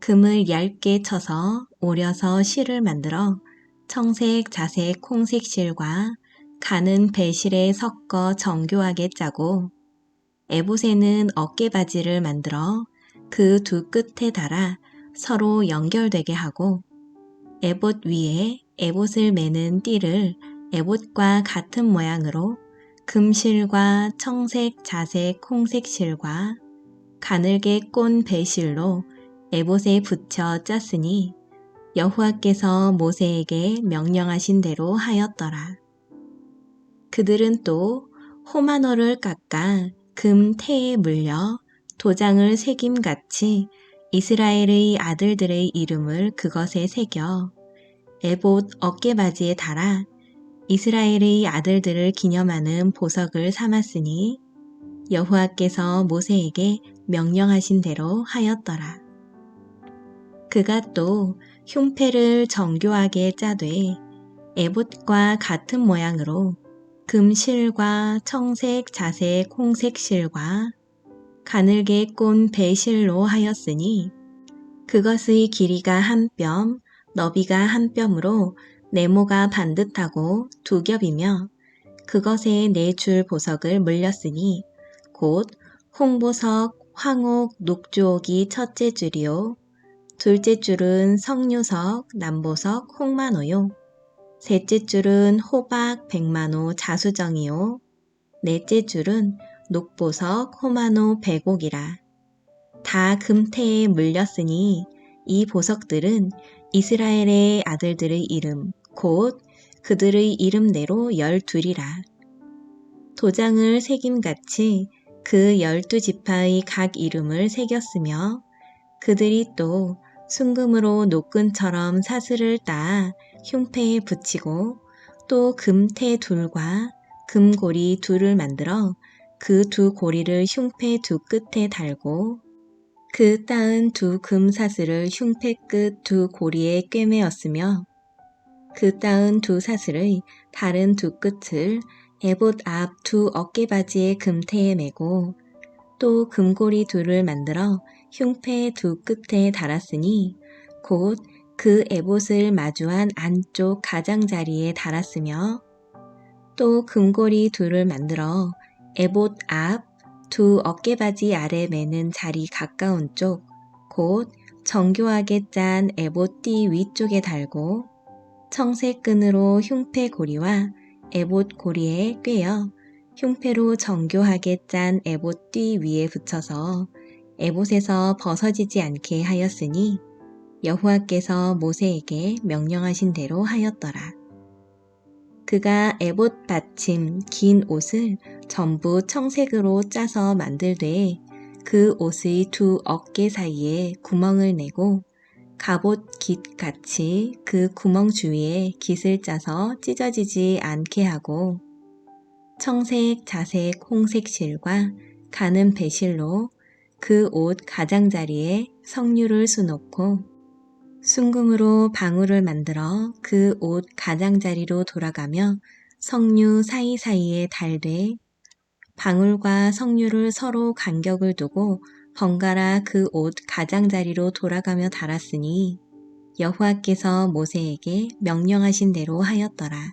금을 얇게 쳐서 오려서 실을 만들어 청색, 자색, 홍색 실과 가는 배실에 섞어 정교하게 짜고 에봇에는 어깨바지를 만들어 그 두 끝에 달아 서로 연결되게 하고 에봇 위에 에봇을 매는 띠를 에봇과 같은 모양으로 금실과 청색, 자색, 홍색 실과 가늘게 꼰 배실로 에봇에 붙여 짰으니 여호와께서 모세에게 명령하신 대로 하였더라. 그들은 또 호마노를 깎아 금 태에 물려 도장을 새김같이 이스라엘의 아들들의 이름을 그것에 새겨 에봇 어깨바지에 달아 이스라엘의 아들들을 기념하는 보석을 삼았으니 여호와께서 모세에게 명령하신 대로 하였더라. 그가 또 흉패를 정교하게 짜되 에봇과 같은 모양으로 금실과 청색, 자색, 홍색 실과 가늘게 꼰 배실로 하였으니 그것의 길이가 한 뼘, 너비가 한 뼘으로 네모가 반듯하고 두 겹이며 그것에 네 줄 보석을 물렸으니 곧 홍보석, 황옥, 녹주옥이 첫째 줄이요 둘째 줄은 석류석, 남보석, 홍만호요. 셋째 줄은 호박, 백만호, 자수정이요. 넷째 줄은 녹보석, 호만호, 백옥이라. 다 금태에 물렸으니 이 보석들은 이스라엘의 아들들의 이름, 곧 그들의 이름대로 열둘이라. 도장을 새김같이 그 열두 지파의 각 이름을 새겼으며 그들이 또 순금으로 노끈처럼 사슬을 따 흉패에 붙이고 또 금태 둘과 금고리 둘을 만들어 그 두 고리를 흉패 두 끝에 달고 그 따은 두 금사슬을 흉패 끝 두 고리에 꿰매었으며 그 따은 두 사슬의 다른 두 끝을 에봇 앞 두 어깨바지의 금태에 매고 또 금고리 둘을 만들어 흉패 두 끝에 달았으니 곧 그 에봇을 마주한 안쪽 가장자리에 달았으며 또 금고리 둘을 만들어 에봇 앞 두 어깨바지 아래 매는 자리 가까운 쪽, 곧 정교하게 짠 에봇 띠 위쪽에 달고 청색 끈으로 흉패 고리와 에봇 고리에 꿰어 흉패로 정교하게 짠 에봇 띠 위에 붙여서 에봇에서 벗어지지 않게 하였으니 여호와께서 모세에게 명령하신 대로 하였더라. 그가 에봇 받침 긴 옷을 전부 청색으로 짜서 만들되 그 옷의 두 어깨 사이에 구멍을 내고 갑옷 깃 같이 그 구멍 주위에 깃을 짜서 찢어지지 않게 하고 청색, 자색, 홍색 실과 가는 배실로 그 옷 가장자리에 석류를 수놓고 순금으로 방울을 만들어 그 옷 가장자리로 돌아가며 석류 사이사이에 달되 방울과 석류를 서로 간격을 두고 번갈아 그 옷 가장자리로 돌아가며 달았으니 여호와께서 모세에게 명령하신 대로 하였더라.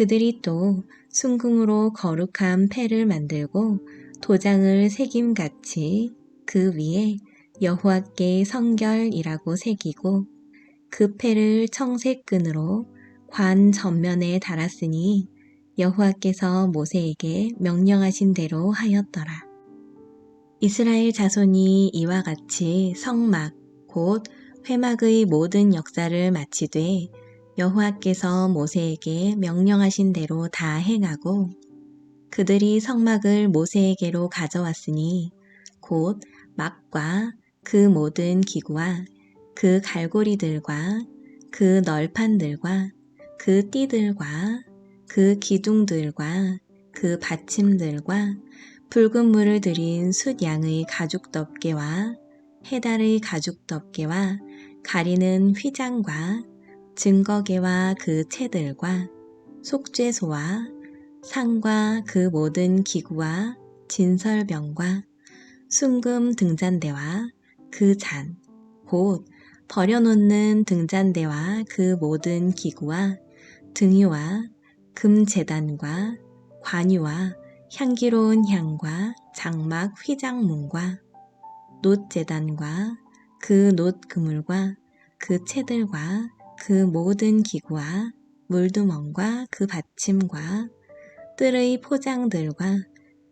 그들이 또 순금으로 거룩한 패를 만들고 도장을 새김같이 그 위에 여호와께 성결이라고 새기고 그 패를 청색 끈으로 관 전면에 달았으니 여호와께서 모세에게 명령하신 대로 하였더라. 이스라엘 자손이 이와 같이 성막 곧 회막의 모든 역사를 마치되 여호와께서 모세에게 명령하신 대로 다 행하고 그들이 성막을 모세에게로 가져왔으니 곧 막과 그 모든 기구와 그 갈고리들과 그 널판들과 그 띠들과 그 기둥들과 그 받침들과 붉은 물을 들인 숫양의 가죽 덮개와 해달의 가죽 덮개와 가리는 휘장과 증거개와 그 채들과 속죄소와 상과 그 모든 기구와 진설병과 순금 등잔대와 그 잔, 곧 버려놓는 등잔대와 그 모든 기구와 등유와 금재단과 관유와 향기로운 향과 장막 휘장문과 놋재단과 그 놋 그물과 그 채들과 그 모든 기구와 물두멍과 그 받침과 뜰의 포장들과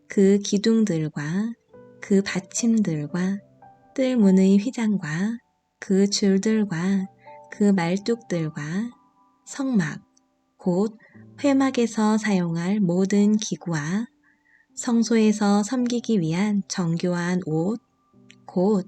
그 기둥들과 그 받침들과 뜰문의 휘장과 그 줄들과 그 말뚝들과 성막, 곧 회막에서 사용할 모든 기구와 성소에서 섬기기 위한 정교한 옷, 곧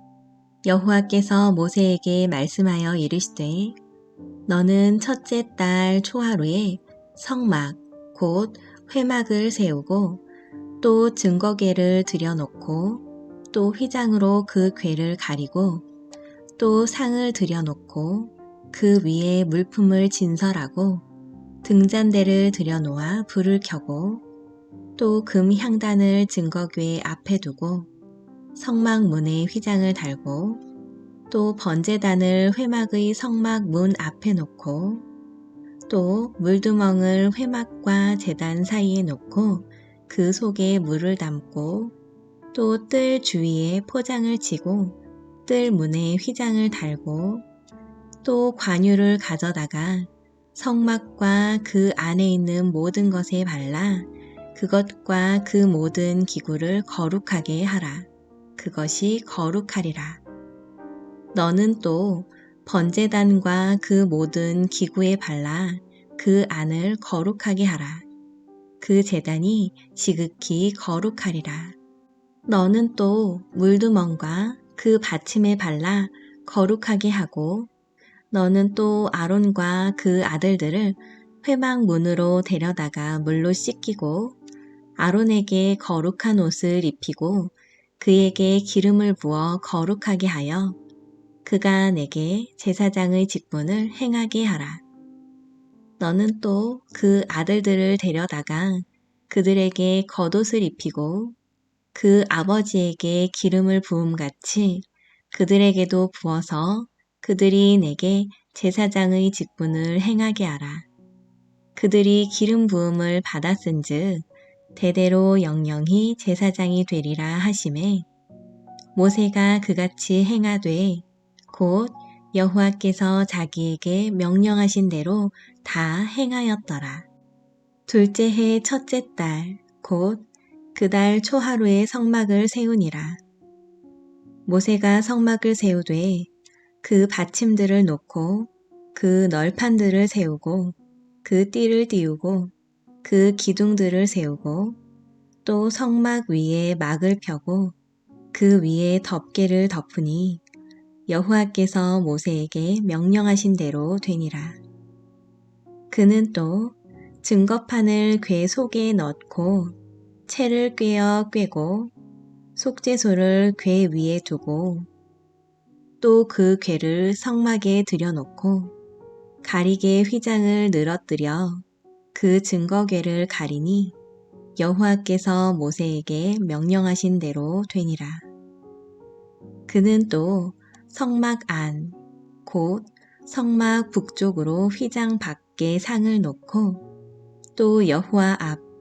여호와께서 모세에게 말씀하여 이르시되 너는 첫째 달 초하루에 성막 곧 회막을 세우고 또 증거궤를 들여놓고 또 휘장으로 그 궤를 가리고 또 상을 들여놓고 그 위에 물품을 진설하고 등잔대를 들여놓아 불을 켜고 또 금 향단을 증거궤 앞에 두고 성막 문에 휘장을 달고 또 번제단을 회막의 성막 문 앞에 놓고 또 물두멍을 회막과 제단 사이에 놓고 그 속에 물을 담고 또 뜰 주위에 포장을 치고 뜰 문에 휘장을 달고 또 관유를 가져다가 성막과 그 안에 있는 모든 것에 발라 그것과 그 모든 기구를 거룩하게 하라. 그것이 거룩하리라. 너는 또 번제단과 그 모든 기구에 발라 그 안을 거룩하게 하라. 그 제단이 지극히 거룩하리라. 너는 또 물두멍과 그 받침에 발라 거룩하게 하고 너는 또 아론과 그 아들들을 회막 문으로 데려다가 물로 씻기고 아론에게 거룩한 옷을 입히고 그에게 기름을 부어 거룩하게 하여 그가 내게 제사장의 직분을 행하게 하라. 너는 또 그 아들들을 데려다가 그들에게 겉옷을 입히고 그 아버지에게 기름을 부음같이 그들에게도 부어서 그들이 내게 제사장의 직분을 행하게 하라. 그들이 기름 부음을 받았은즉 대대로 영영히 제사장이 되리라 하심에 모세가 그같이 행하되 곧 여호와께서 자기에게 명령하신 대로 다 행하였더라. 둘째 해 첫째 달 곧 그 달 초하루에 성막을 세우니라. 모세가 성막을 세우되 그 받침들을 놓고 그 널판들을 세우고 그 띠를 띄우고 그 기둥들을 세우고 또 성막 위에 막을 펴고 그 위에 덮개를 덮으니 여호와께서 모세에게 명령하신 대로 되니라. 그는 또 증거판을 궤 속에 넣고 채를 꿰어 꿰고 속죄소를 궤 위에 두고 또 그 궤를 성막에 들여놓고 가리개 휘장을 늘어뜨려 그 증거궤를 가리니 여호와께서 모세에게 명령하신 대로 되니라. 그는 또 성막 안, 곧 성막 북쪽으로 휘장 밖에 상을 놓고 또 여호와 앞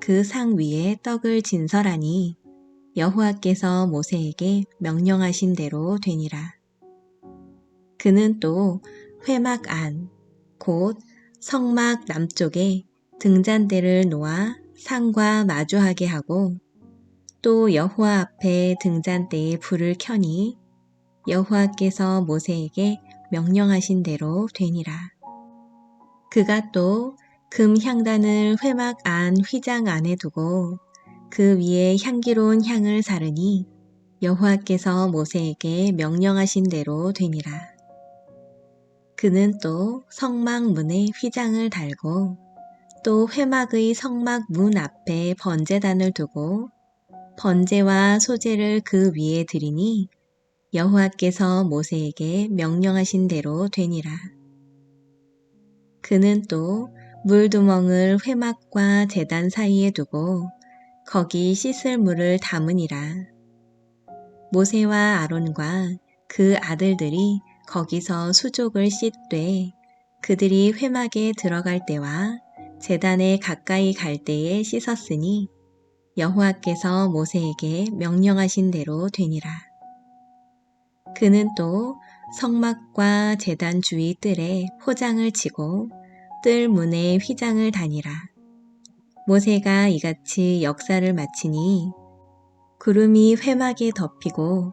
그 상 위에 떡을 진설하니 여호와께서 모세에게 명령하신 대로 되니라. 그는 또 회막 안, 곧 성막 남쪽에 등잔대를 놓아 상과 마주하게 하고 또 여호와 앞에 등잔대에 불을 켜니 여호와께서 모세에게 명령하신 대로 되니라. 그가 또 금 향단을 회막 안 휘장 안에 두고 그 위에 향기로운 향을 사르니 여호와께서 모세에게 명령하신 대로 되니라. 그는 또 성막 문에 휘장을 달고 또 회막의 성막 문 앞에 번제단을 두고 번제와 소제를 그 위에 드리니 여호와께서 모세에게 명령하신 대로 되니라. 그는 또 물두멍을 회막과 제단 사이에 두고 거기 씻을 물을 담으니라. 모세와 아론과 그 아들들이 거기서 수족을 씻되 그들이 회막에 들어갈 때와 제단에 가까이 갈 때에 씻었으니 여호와께서 모세에게 명령하신 대로 되니라. 그는 또 성막과 제단 주위 뜰에 포장을 치고 뜰 문에 휘장을 다니라. 모세가 이같이 역사를 마치니 구름이 회막에 덮이고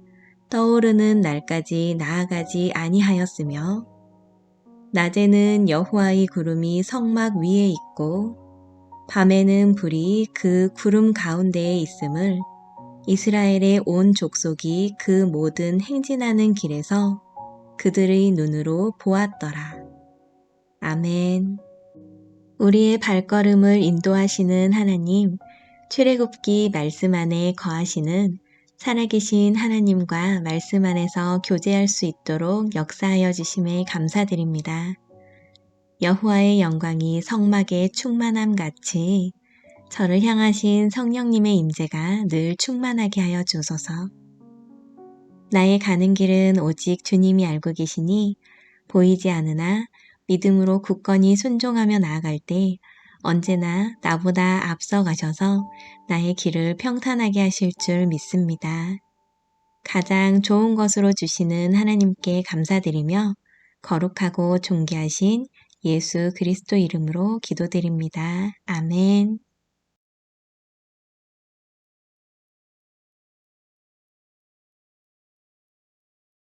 떠오르는 날까지 나아가지 아니하였으며 낮에는 여호와의 구름이 성막 위에 있고 밤에는 불이 그 구름 가운데에 있음을 이스라엘의 온 족속이 그 모든 행진하는 길에서 그들의 눈으로 보았더라. 아멘. 우리의 발걸음을 인도하시는 하나님, 출애굽기 말씀 안에 거하시는 살아계신 하나님과 말씀 안에서 교제할 수 있도록 역사하여 주심에 감사드립니다. 여호와의 영광이 성막에 충만함 같이 저를 향하신 성령님의 임재가 늘 충만하게 하여 주소서. 나의 가는 길은 오직 주님이 알고 계시니 보이지 않으나 믿음으로 굳건히 순종하며 나아갈 때 언제나 나보다 앞서 가셔서 나의 길을 평탄하게 하실 줄 믿습니다. 가장 좋은 것으로 주시는 하나님께 감사드리며 거룩하고 존귀하신 예수 그리스도 이름으로 기도드립니다. 아멘.